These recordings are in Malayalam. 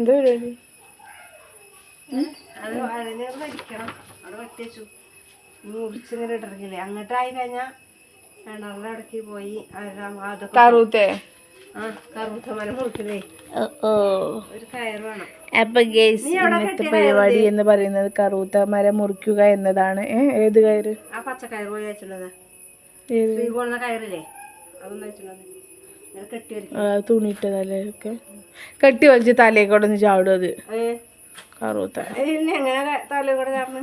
എന്താ പരിപാടി അത് അതിനെ വലിക്കണം അവിടെ വെട്ടി വെച്ചു. മുറിച്ചിങ്ങനെ ഇട്ടിറങ്ങില്ലേ അങ്ങോട്ടായി കഴിഞ്ഞാൽ കിണറിന്റെ ഇടയ്ക്ക് പോയി. അതെല്ലാം അതൊക്കെ കറുത്തേ? ആ കറുത്ത മരം മുറിക്കലേ ഓ ഒരു വേണം. അപ്പൊ ഗേസ് ഇന്നത്തെ പരിപാടി എന്ന് പറയുന്നത് കറൂത്ത മരം മുറിക്കുക എന്നതാണ്. ഏത് കയറ്? ആ പച്ച കയറ് പോയി വെച്ചിട്ടുള്ളത്. ഏത്? ശ്രീ പോകുന്ന കയറില്ലേ? അതൊന്നും വെച്ചിട്ടുള്ളത്. തുണിയിട്ടതല്ലേ ഒക്കെ? കെട്ടി വലിച്ച് തലയിൽ ഒന്ന് ചാടും അത്. കറുത്ത. കറൂത്ത എങ്ങനെ തല കൂടെ ചേർന്ന്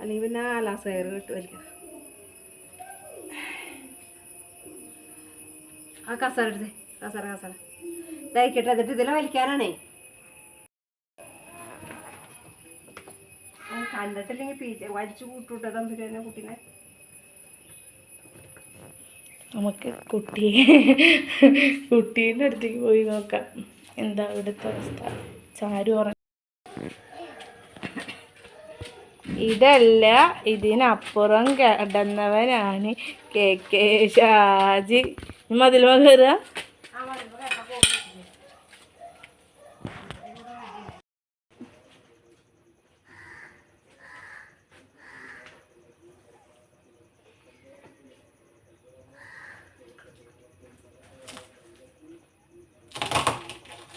അല്ലെങ്കിൽ പിന്നെ ആലാസ് കയറ് കെട്ടി വലിക്കണം. ആ കസര എടുത്തേ കസര കസര. ഇതായിക്കട്ടെ എന്നിട്ട് ഇതിലെ വലിക്കാനാണേ. ആ, കണ്ടിട്ടില്ലെങ്കിൽ പീച്ച വലിച്ചു തമ്പുരാനെ കുട്ടീനെ. നമുക്ക് കുട്ടി കുട്ടീന്റെ അടുത്തേക്ക് പോയി നോക്കാം. എന്താ ഇവിടുത്തെ അവസ്ഥ? ചാരു ഉറ ഇതല്ല ഇതിനപ്പുറം കിടന്നവനാണ് കെ കെ ഷാജി. മതിൽ കയറുക.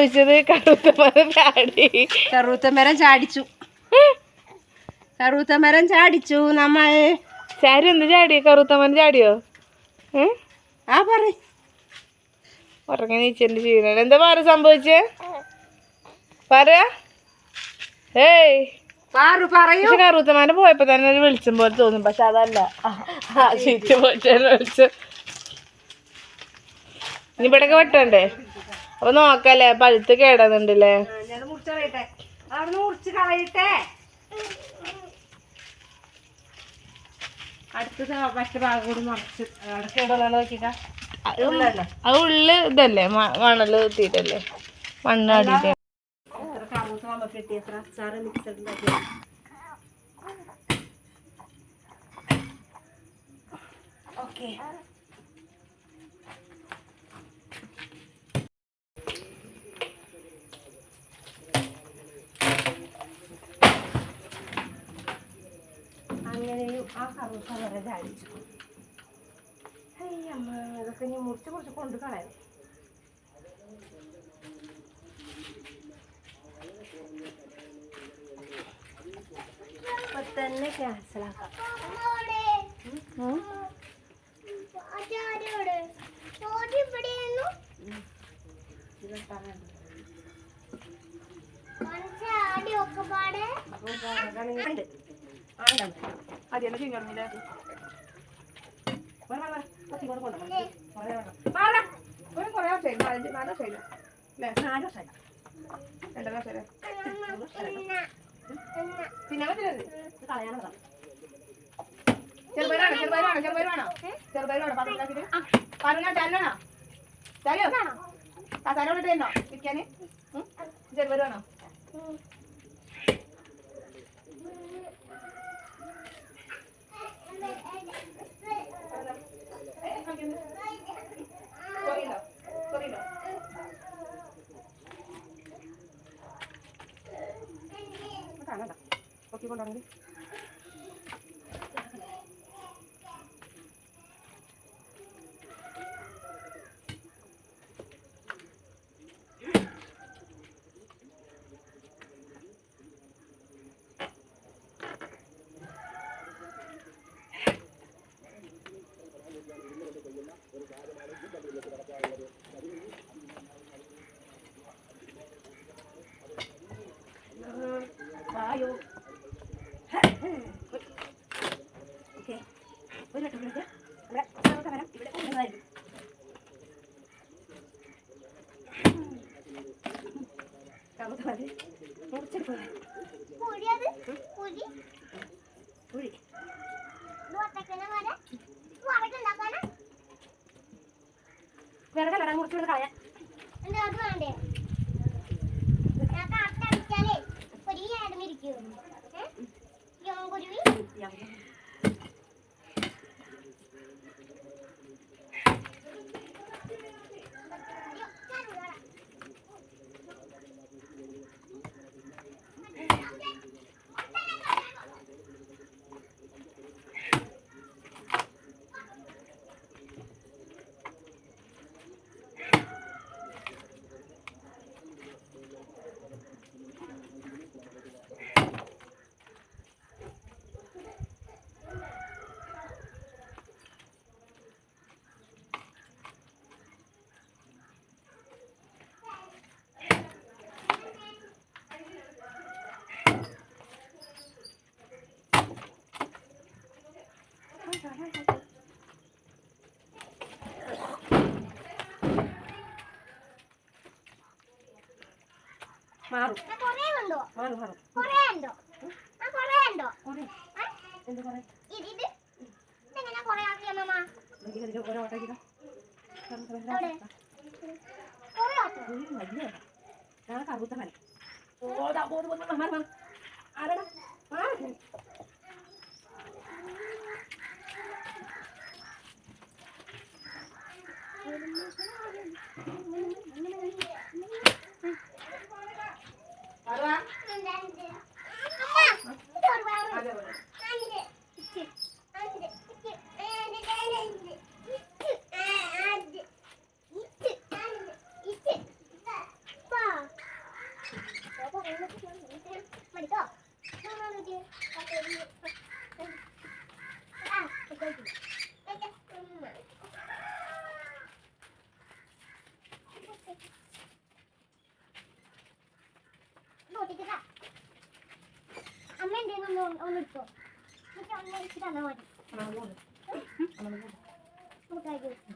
ചോദിച്ചത് കറുത്ത മരം ചാടി. കറുത്ത മരം ചാടിച്ചു. കറുത്ത മരം ചാടിച്ചു നമ്മൾ. ചാരി എന്ത് ചാടി? കറുത്ത മരം ചാടിയോ ആ പറ. ഉറങ്ങി നീച്ചെന്റെ എന്താ പാറ സംഭവിച്ചേ? പറ? ഏയ്. പാറു പറയൂ. കറുത്തമാരെ പോയപ്പോ തന്നെ ഒരു വെളിച്ചം പോലെ തോന്നും. പക്ഷെ അതല്ല. ചീറ്റ് പോയിട്ട് വെളിച്ചം. ഇനി ഇവിടെയൊക്കെ വെട്ടണ്ടേ? അപ്പൊ നോക്കല്ലേ പഴുത്ത് കേടുന്നുണ്ടല്ലേ? ഞാൻ മുറിച്ച് കളയട്ടെ. അവിടെ മുറിച്ച് കളയട്ടെ. അടുത്ത മറ്റേ ഭാഗം കൂടി മറിച്ച് അവിടെ കേടുള്ള നോക്കിക്കാ ഉള്ളല്ലോ? അത് ഉള്ളിൽ ഇതല്ലേ മണൽ തീറ്റല്ലേ മണ്ണ് ആ കറൂസ വരെ ധാരിച്ചു അയ്യമ്മ ഇതൊക്കെ ഇനി മുറിച്ച് മുറിച്ച് കൊണ്ട് കളയാം ഇപ്പൊ തന്നെ ക്യാൻസലാക്കാം ചെറുപയറാണോ? ചെറുപയറാണോ? പാത്രത്തിലാക്കിട്ട് പറഞ്ഞോ ചല്ലണോ ചല്ലോ കസാരോട് ഇട്ടോ വിൽക്കാന് ചെറുപയറാണോ 이거 나는데? ഓക്കെ. ഒരു വട്ടം നമുക്ക് നമ്മുടെ സമരം ഇവിടെ കൊണ്ടുവരുന്നതായിരിക്കും കമുകമത് മുറിച്ചെടുക്കുക കുഴി വിറകല്ലടാ മുറിച്ചുകൊണ്ട് കളയാൻ എന്താ അത് വേണ്ടേ? അടിച്ചാലേ ഒരു ഇരിക്കും കുരുവി വലിയ മരം. ആ കറുത്ത മരം ഓടാ പോന്ന് മാറ് മാറ്. ആരെടാ? മാറ്. ആരെടാ? അതെ, അതെ. അമ്മ എന്തെങ്കിലും ഒന്ന് ഒന്ന് എടുത്തോ എനിക്ക് അമ്മ എനിക്ക് തന്നാ മതി ആ, പോന്ന്. അങ്ങനെ പോന്ന്. നമുക്ക് കഴിക്കും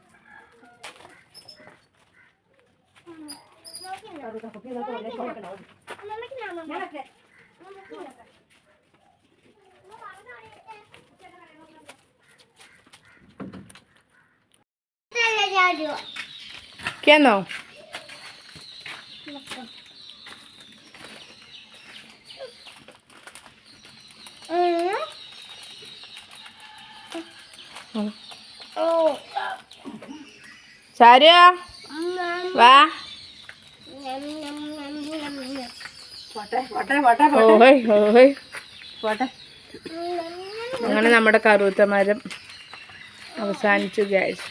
നോക്കിണ്ടോ കറുത്ത കുപ്പി ഇതൊക്കെ ഒരേ ചോദിക്കണം. അമ്മമ്മക്ക് ഞാൻ അമ്മമ്മ ഞാനൊക്കെ അമ്മമ്മക്ക് ഞാൻ ചാടുക കേന്നോ ഓ ചാരുക വാ. ഓഹോയ് പോട്ടെ അങ്ങനെ നമ്മുടെ കറുത്തമരം അവസാനിച്ചു ഗ്യാസ്